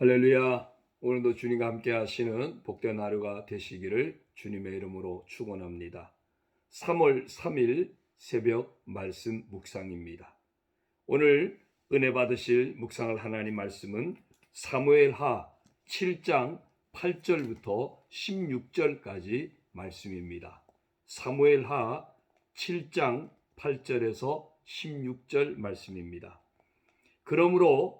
할렐루야. 오늘도 주님과 함께 하시는 복된 하루가 되시기를 주님의 이름으로 축원합니다. 3월 3일 새벽 말씀 묵상입니다. 오늘 은혜 받으실 묵상할 하나님 말씀은 사무엘하 7장 8절부터 16절까지 말씀입니다. 사무엘하 7장 8절에서 16절 말씀입니다. 그러므로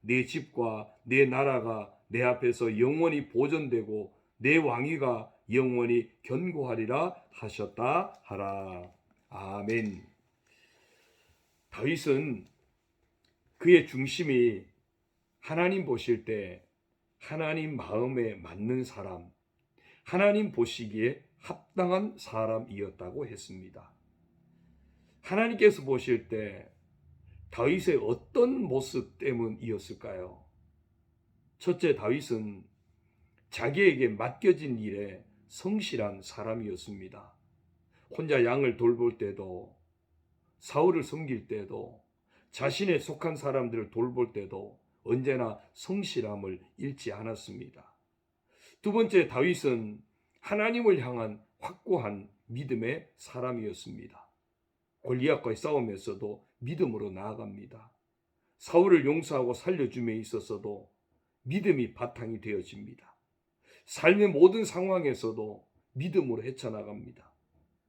내 집과 내 나라가 내 앞에서 영원히 보존되고 내 왕위가 영원히 견고하리라 하셨다 하라. 아멘. 다윗은 그의 중심이 하나님 보실 때 하나님 마음에 맞는 사람, 하나님 보시기에 합당한 사람이었다고 했습니다. 하나님께서 보실 때 다윗의 어떤 모습 때문이었을까요? 첫째, 다윗은 자기에게 맡겨진 일에 성실한 사람이었습니다. 혼자 양을 돌볼 때도, 사울을 섬길 때도, 자신의 속한 사람들을 돌볼 때도 언제나 성실함을 잃지 않았습니다. 두 번째, 다윗은 하나님을 향한 확고한 믿음의 사람이었습니다. 골리앗과의 싸움에서도 믿음으로 나아갑니다. 사울을 용서하고 살려줌에 있어서도 믿음이 바탕이 되어집니다. 삶의 모든 상황에서도 믿음으로 헤쳐나갑니다.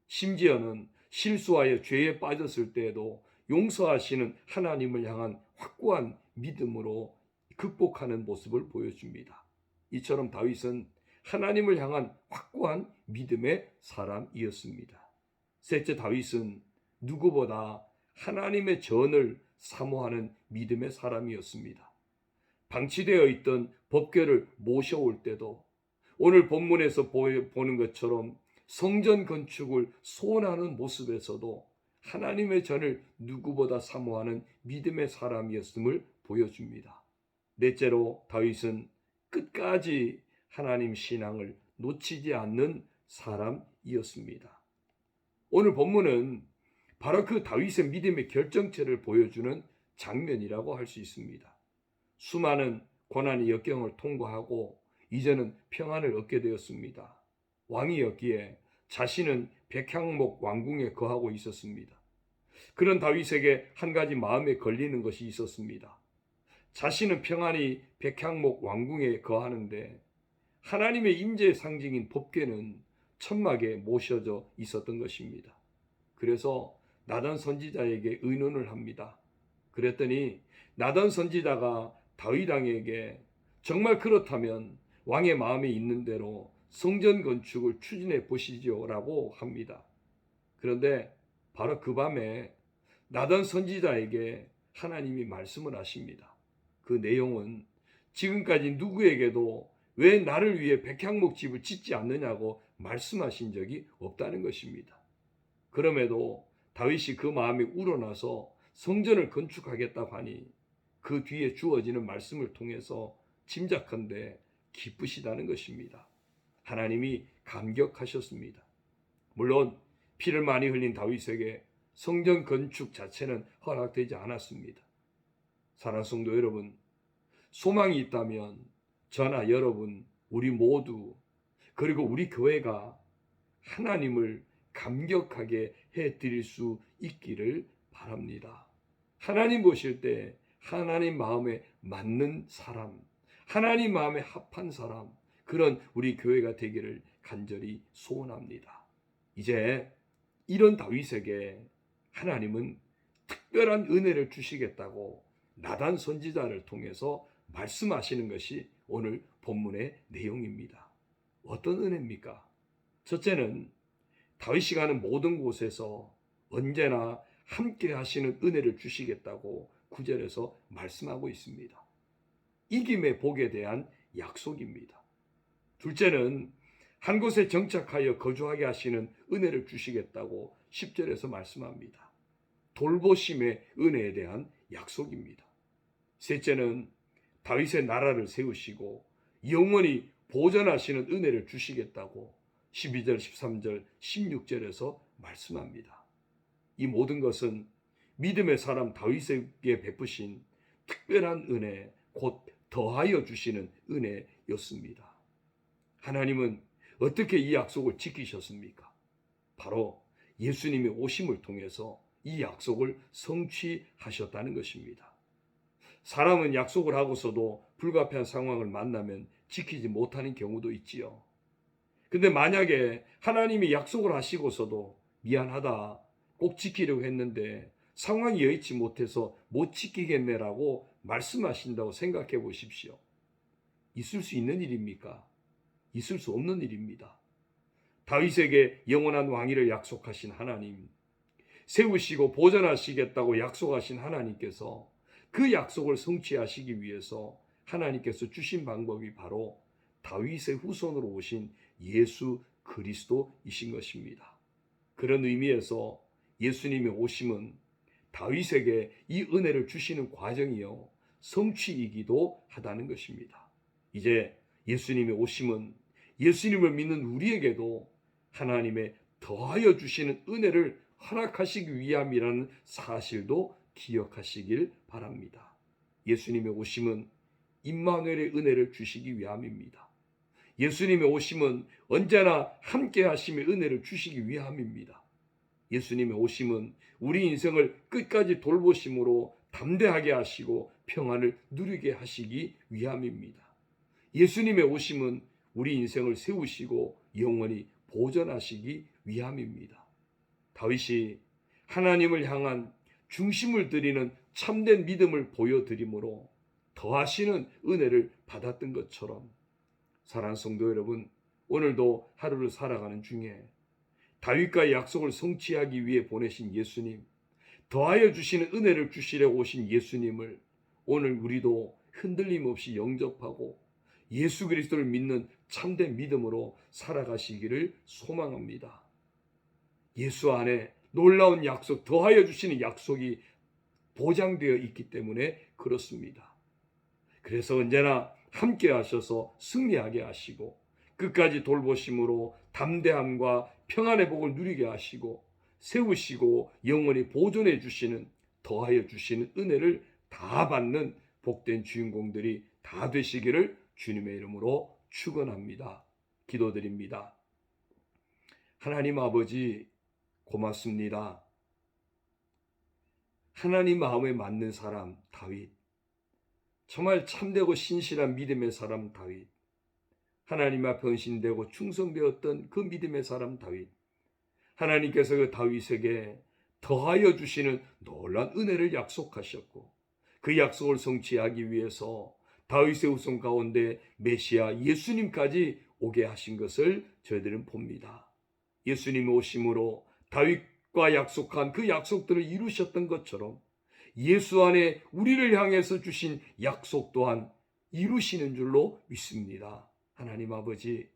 심지어는 실수하여 죄에 빠졌을 때에도 용서하시는 하나님을 향한 확고한 믿음으로 극복하는 모습을 보여줍니다. 이처럼 다윗은 하나님을 향한 확고한 믿음의 사람이었습니다. 셋째 다윗은 누구보다 하나님의 전을 사모하는 믿음의 사람이었습니다. 방치되어 있던 법궤를 모셔올 때도 오늘 본문에서 보는 것처럼 성전 건축을 소원하는 모습에서도 하나님의 전을 누구보다 사모하는 믿음의 사람이었음을 보여줍니다. 넷째로 다윗은 끝까지 하나님 신앙을 놓치지 않는 사람이었습니다. 오늘 본문은 바로 그 다윗의 믿음의 결정체를 보여주는 장면이라고 할 수 있습니다. 수많은 고난의 역경을 통과하고 이제는 평안을 얻게 되었습니다. 왕이었기에 자신은 백향목 왕궁에 거하고 있었습니다. 그런 다윗에게 한 가지 마음에 걸리는 것이 있었습니다. 자신은 평안히 백향목 왕궁에 거하는데 하나님의 인재의 상징인 법궤는 천막에 모셔져 있었던 것입니다. 그래서 나단 선지자에게 의논을 합니다. 그랬더니 나단 선지자가 다윗 왕에게 정말 그렇다면 왕의 마음에 있는 대로 성전 건축을 추진해 보시지요라고 합니다. 그런데 바로 그 밤에 나단 선지자에게 하나님이 말씀을 하십니다. 그 내용은 지금까지 누구에게도 왜 나를 위해 백향목 집을 짓지 않느냐고 말씀하신 적이 없다는 것입니다. 그럼에도 다윗이 그 마음이 우러나서 성전을 건축하겠다고 하니 그 뒤에 주어지는 말씀을 통해서 짐작한데 기쁘시다는 것입니다. 하나님이 감격하셨습니다. 물론 피를 많이 흘린 다윗에게 성전 건축 자체는 허락되지 않았습니다. 사랑 성도 여러분, 소망이 있다면 저나 여러분, 우리 모두 그리고 우리 교회가 하나님을 감격하게 해 드릴 수 있기를 바랍니다. 하나님 보실 때 하나님 마음에 맞는 사람, 하나님 마음에 합한 사람, 그런 우리 교회가 되기를 간절히 소원합니다. 이제 이런 다윗에게 하나님은 특별한 은혜를 주시겠다고 나단 선지자를 통해서 말씀하시는 것이 오늘 본문의 내용입니다. 어떤 은혜입니까? 첫째는 다윗이 가는 모든 곳에서 언제나 함께 하시는 은혜를 주시겠다고 구절에서 말씀하고 있습니다. 이김의 복에 대한 약속입니다. 둘째는 한 곳에 정착하여 거주하게 하시는 은혜를 주시겠다고 10절에서 말씀합니다. 돌보심의 은혜에 대한 약속입니다. 셋째는 다윗의 나라를 세우시고 영원히 보존하시는 은혜를 주시겠다고 12절, 13절, 16절에서 말씀합니다. 이 모든 것은 믿음의 사람 다윗에게 베푸신 특별한 은혜, 곧 더하여 주시는 은혜였습니다. 하나님은 어떻게 이 약속을 지키셨습니까? 바로 예수님의 오심을 통해서 이 약속을 성취하셨다는 것입니다. 사람은 약속을 하고서도 불가피한 상황을 만나면 지키지 못하는 경우도 있지요. 근데 만약에 하나님이 약속을 하시고서도 미안하다, 꼭 지키려고 했는데 상황이 여의치 못해서 못 지키겠네라고 말씀하신다고 생각해 보십시오. 있을 수 있는 일입니까? 있을 수 없는 일입니다. 다윗에게 영원한 왕위를 약속하신 하나님, 세우시고 보존하시겠다고 약속하신 하나님께서 그 약속을 성취하시기 위해서 하나님께서 주신 방법이 바로 다윗의 후손으로 오신 예수 그리스도이신 것입니다. 그런 의미에서 예수님의 오심은 다윗에게 이 은혜를 주시는 과정이요 성취이기도 하다는 것입니다. 이제 예수님의 오심은 예수님을 믿는 우리에게도 하나님의 더하여 주시는 은혜를 허락하시기 위함이라는 사실도 기억하시길 바랍니다. 예수님의 오심은 임마누엘의 은혜를 주시기 위함입니다. 예수님의 오심은 언제나 함께 하심의 은혜를 주시기 위함입니다. 예수님의 오심은 우리 인생을 끝까지 돌보심으로 담대하게 하시고 평안을 누리게 하시기 위함입니다. 예수님의 오심은 우리 인생을 세우시고 영원히 보존하시기 위함입니다. 다윗이 하나님을 향한 중심을 드리는 참된 믿음을 보여드림으로 더하시는 은혜를 받았던 것처럼 사랑 성도 여러분 오늘도 하루를 살아가는 중에 다윗과의 약속을 성취하기 위해 보내신 예수님 더하여 주시는 은혜를 주시려 오신 예수님을 오늘 우리도 흔들림 없이 영접하고 예수 그리스도를 믿는 참된 믿음으로 살아가시기를 소망합니다. 예수 안에 놀라운 약속, 더하여 주시는 약속이 보장되어 있기 때문에 그렇습니다. 그래서 언제나 함께 하셔서 승리하게 하시고 끝까지 돌보심으로 담대함과 평안의 복을 누리게 하시고 세우시고 영원히 보존해 주시는 더하여 주시는 은혜를 다 받는 복된 주인공들이 다 되시기를 주님의 이름으로 축원합니다. 기도드립니다. 하나님 아버지 고맙습니다. 하나님 마음에 맞는 사람 다윗 정말 참되고 신실한 믿음의 사람 다윗 하나님 앞에 헌신되고 충성되었던 그 믿음의 사람 다윗 하나님께서 그 다윗에게 더하여 주시는 놀란 은혜를 약속하셨고 그 약속을 성취하기 위해서 다윗의 후손 가운데 메시아 예수님까지 오게 하신 것을 저희들은 봅니다. 예수님 오심으로 다윗과 약속한 그 약속들을 이루셨던 것처럼 예수 안에 우리를 향해서 주신 약속 또한 이루시는 줄로 믿습니다. 하나님 아버지,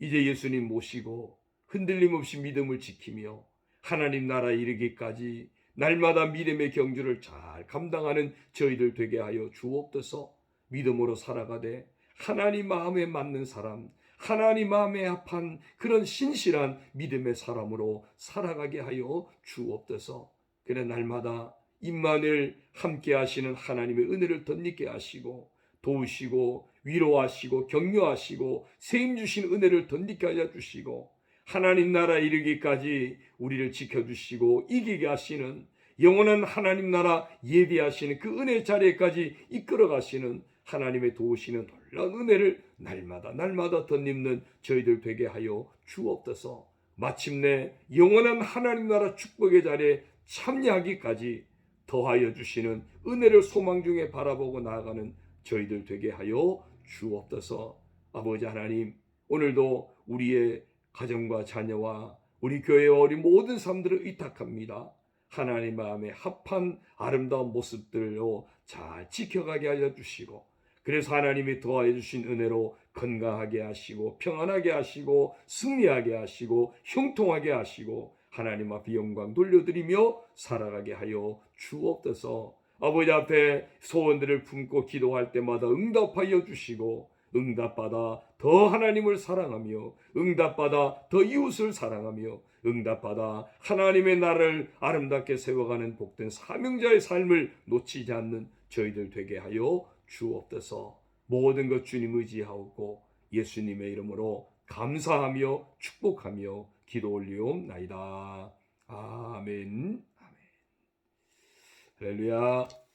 이제 예수님 모시고 흔들림 없이 믿음을 지키며 하나님 나라 이르기까지 날마다 믿음의 경주를 잘 감당하는 저희들 되게 하여 주옵소서 믿음으로 살아가되 하나님 마음에 맞는 사람, 하나님 마음에 합한 그런 신실한 믿음의 사람으로 살아가게 하여 주옵소서. 그래 날마다 임만을 함께 하시는 하나님의 은혜를 덧입게 하시고 도우시고 위로하시고 격려하시고 세임 주신 은혜를 덧입게 하여 주시고 하나님 나라 이르기까지 우리를 지켜주시고 이기게 하시는 영원한 하나님 나라 예비하시는 그 은혜 자리에까지 이끌어 가시는 하나님의 도우시는 놀라운 은혜를 날마다 날마다 덧입는 저희들 되게 하여 주옵소서. 마침내 영원한 하나님 나라 축복의 자리에 참여하기까지 더하여 주시는 은혜를 소망 중에 바라보고 나아가는 저희들 되게 하여 주옵소서. 아버지 하나님, 오늘도 우리의 가정과 자녀와 우리 교회와 우리 모든 사람들을 의탁합니다. 하나님 마음에 합한 아름다운 모습들로 잘 지켜가게 하여 주시고 그래서 하나님이 더하여 주신 은혜로 건강하게 하시고 평안하게 하시고 승리하게 하시고 형통하게 하시고 하나님 앞에 영광 돌려드리며 살아가게 하여 주옵소서. 아버지 앞에 소원들을 품고 기도할 때마다 응답하여 주시고 응답받아 더 하나님을 사랑하며 응답받아 더 이웃을 사랑하며 응답받아 하나님의 나라를 아름답게 세워가는 복된 사명자의 삶을 놓치지 않는 저희들 되게 하여 주옵소서. 모든 것 주님 의지하고 예수님의 이름으로 감사하며 축복하며 기도 올리옵나이다. 아멘. 아멘. 할렐루야.